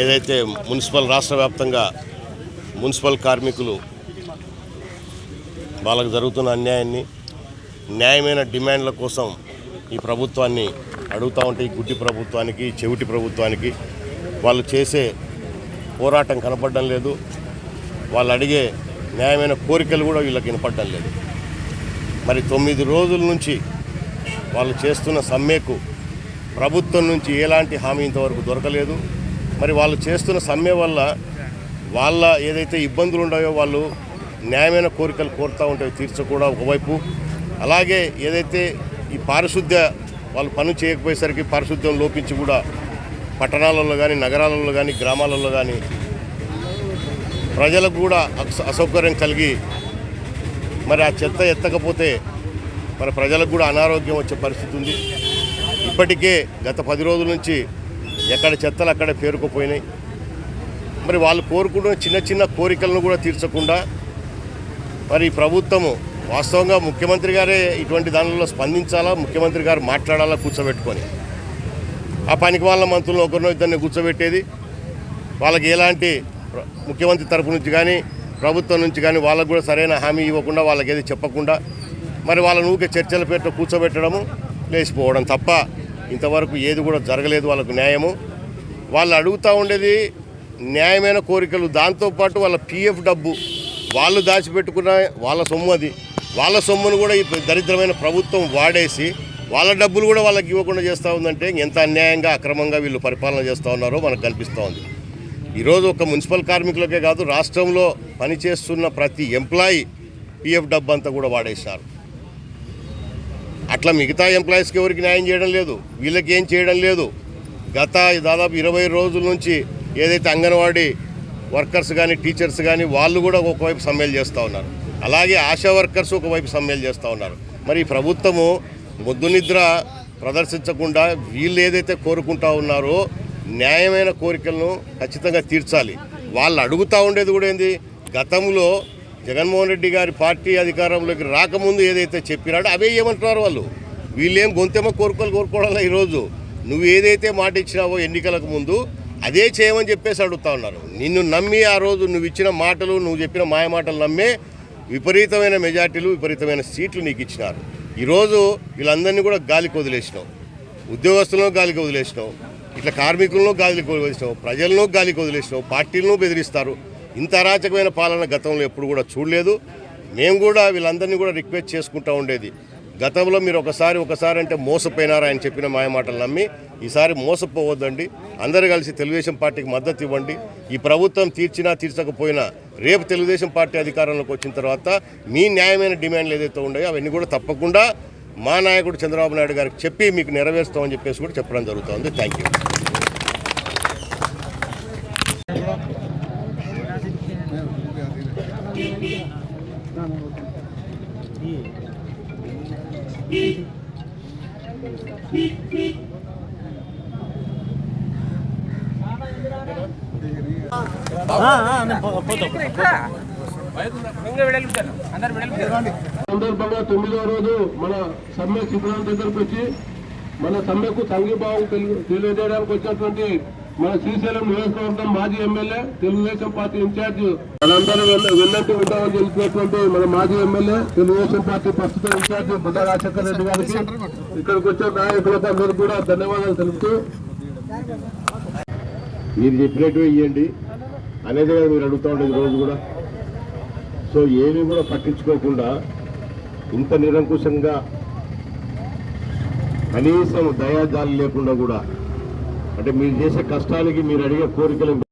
ఏదైతే మున్సిపల్ రాష్ట్ర వ్యాప్తంగా మున్సిపల్ కార్మికులు వాళ్ళకు జరుగుతున్న అన్యాయాన్ని న్యాయమైన డిమాండ్ల కోసం ఈ ప్రభుత్వాన్ని అడుగుతూ ఉంటే ఈ గుడ్డి ప్రభుత్వానికి చెవిటి ప్రభుత్వానికి వాళ్ళు చేసే పోరాటం కనపడడం లేదు. వాళ్ళు అడిగే న్యాయమైన కోరికలు కూడా వీళ్ళకి వినపడడం లేదు. మరి తొమ్మిది రోజుల నుంచి వాళ్ళు చేస్తున్న సమ్మెకు ప్రభుత్వం నుంచి ఎలాంటి హామీ ఇంతవరకు దొరకలేదు. మరి వాళ్ళు చేస్తున్న సమ్మె వల్ల వాళ్ళ ఏదైతే ఇబ్బందులు ఉన్నాయో వాళ్ళు న్యాయమైన కోరికలు కోరుతూ ఉంటాయో తీర్చకూడా ఒకవైపు. అలాగే ఏదైతే ఈ పారిశుద్ధ్య వాళ్ళు పనులు చేయకపోయేసరికి పారిశుద్ధ్యం లోపించి కూడా పట్టణాలలో కానీ నగరాలలో కానీ గ్రామాలలో కానీ ప్రజలకు కూడా అస- అసౌకర్యం కలిగి మరి ఆ చెత్త ఎత్తకపోతే మరి ప్రజలకు కూడా అనారోగ్యం వచ్చే పరిస్థితి ఉంది. ఇప్పటికే గత పది రోజుల నుంచి ఎక్కడ చెత్తలు అక్కడ పేరుకుపోయినాయి. మరి వాళ్ళు కోరుకుంటున్న చిన్న చిన్న కోరికలను కూడా తీర్చకుండా మరి ప్రభుత్వము వాస్తవంగా ముఖ్యమంత్రి గారే ఇటువంటి దానిలో స్పందించాలా ముఖ్యమంత్రి గారు మాట్లాడాలా కూర్చోబెట్టుకొని. ఆ పనికి వాళ్ళ మంత్రులను ఒకరినో ఇద్దరిని కూర్చోబెట్టేది. వాళ్ళకి ఎలాంటి ముఖ్యమంత్రి తరపు నుంచి కానీ ప్రభుత్వం నుంచి కానీ వాళ్ళకు కూడా సరైన హామీ ఇవ్వకుండా వాళ్ళకి ఏది చెప్పకుండా మరి వాళ్ళ ఊరికే చర్చల పేరుతో కూర్చోబెట్టడము లేచిపోవడం తప్ప ఇంతవరకు ఏది కూడా జరగలేదు వాళ్ళకు న్యాయము. వాళ్ళు అడుగుతూ ఉండేది న్యాయమైన కోరికలు. దాంతోపాటు వాళ్ళ పిఎఫ్ డబ్బు వాళ్ళు దాచిపెట్టుకున్న వాళ్ళ సొమ్ము అది. వాళ్ళ సొమ్మును కూడా ఈ దరిద్రమైన ప్రభుత్వం వాడేసి వాళ్ళ డబ్బులు కూడా వాళ్ళకి ఇవ్వకుండా చేస్తూ ఉందంటే ఎంత అన్యాయంగా అక్రమంగా వీళ్ళు పరిపాలన చేస్తూ ఉన్నారో మనకు కనిపిస్తూ ఉంది. ఈరోజు ఒక మున్సిపల్ కార్మికులకే కాదు రాష్ట్రంలో పనిచేస్తున్న ప్రతి ఎంప్లాయీ పిఎఫ్ డబ్బు అంతా కూడా వాడేశారు. అట్లా మిగతా ఎంప్లాయీస్కి ఎవరికి న్యాయం చేయడం లేదు. వీళ్ళకి ఏం చేయడం లేదు. గత దాదాపు ఇరవై రోజుల నుంచి ఏదైతే అంగన్వాడీ వర్కర్స్ కానీ టీచర్స్ కానీ వాళ్ళు కూడా ఒకవైపు సమ్మెలు చేస్తూ ఉన్నారు. అలాగే ఆశా వర్కర్స్ ఒకవైపు సమ్మెలు చేస్తూ ఉన్నారు. మరి ప్రభుత్వము ముద్దు నిద్ర ప్రదర్శించకుండా వీళ్ళు ఏదైతే కోరుకుంటా ఉన్నారో న్యాయమైన కోరికలను ఖచ్చితంగా తీర్చాలి. వాళ్ళు అడుగుతూ ఉండేది కూడా ఏంది? గతంలో జగన్మోహన్ రెడ్డి గారి పార్టీ అధికారంలోకి రాకముందు ఏదైతే చెప్పినాడో అవే ఏమంటున్నారు వాళ్ళు? వీళ్ళేం గొంతెమ్మ కోరుకోలు కోరుకోవడంలో ఈరోజు. నువ్వు ఏదైతే మాట ఇచ్చినావో ఎన్నికలకు ముందు అదే చేయమని చెప్పేసి అడుగుతా ఉన్నారు. నిన్ను నమ్మి ఆ రోజు నువ్వు ఇచ్చిన మాటలు నువ్వు చెప్పిన మాయ మాటలు నమ్మే విపరీతమైన మెజార్టీలు విపరీతమైన సీట్లు నీకు ఇచ్చినారు. ఈరోజు వీళ్ళందరినీ కూడా గాలికి వదిలేసినావు. ఉద్యోగస్తులను గాలికి వదిలేసినావు. ఇట్లా కార్మికులను గాలికి వదిలేసినావు. ప్రజలను గాలికి వదిలేసినావు. పార్టీలను బెదిరిస్తారు. ఇంత అరాచకమైన పాలన గతంలో ఎప్పుడు కూడా చూడలేదు. మేము కూడా వీళ్ళందరినీ కూడా రిక్వెస్ట్ చేసుకుంటూ ఉండేది. గతంలో మీరు ఒకసారి ఒకసారి అంటే మోసపోయినారా అని చెప్పిన మాయమాటలు నమ్మి ఈసారి మోసపోవద్దండి. అందరూ కలిసి తెలుగుదేశం పార్టీకి మద్దతు ఇవ్వండి. ఈ ప్రభుత్వం తీర్చినా తీర్చకపోయినా రేపు తెలుగుదేశం పార్టీ అధికారంలోకి వచ్చిన తర్వాత మీ న్యాయమైన డిమాండ్లు ఏదైతే ఉన్నాయో అవన్నీ కూడా తప్పకుండా మా నాయకుడు చంద్రబాబు నాయుడు గారికి చెప్పి మీకు నెరవేరుస్తామని చెప్పేసి కూడా చెప్పడం జరుగుతుంది. థ్యాంక్ యూ సందర్భంగా తొమ్మిదవ రోజు మన సమ్మె శిబిరాల దగ్గరకు వచ్చి మన సమ్మెకు సంఘీభావం తెలియజేయడానికి వచ్చినటువంటి మన శ్రీశైలం నియోజకవర్గం మాజీ ఎమ్మెల్యే తెలుగుదేశం పార్టీ ఇన్ఛార్జ్. మనందరూ విన్నట్టు ఉంటామని తెలిసినటువంటి మన మాజీ ఎమ్మెల్యే తెలుగుదేశం పార్టీ ప్రస్తుత ఇన్ఛార్జ్ బుద్ధ రాజశేఖర రెడ్డి గారికి. ఇక్కడికి వచ్చే నాయకులకు అందరూ కూడా ధన్యవాదాలు తెలుపుతూ. మీరు చెప్పినట్టు ఇవ్వండి అనేది కదా మీరు అడుగుతూ ఉండేది రోజు కూడా. సో ఏమీ కూడా పట్టించుకోకుండా ఇంత నిరంకుశంగా కనీసం దయాజాలు లేకుండా కూడా అంటే మీరు చేసే కష్టానికి మీరు అడిగే కోరికలు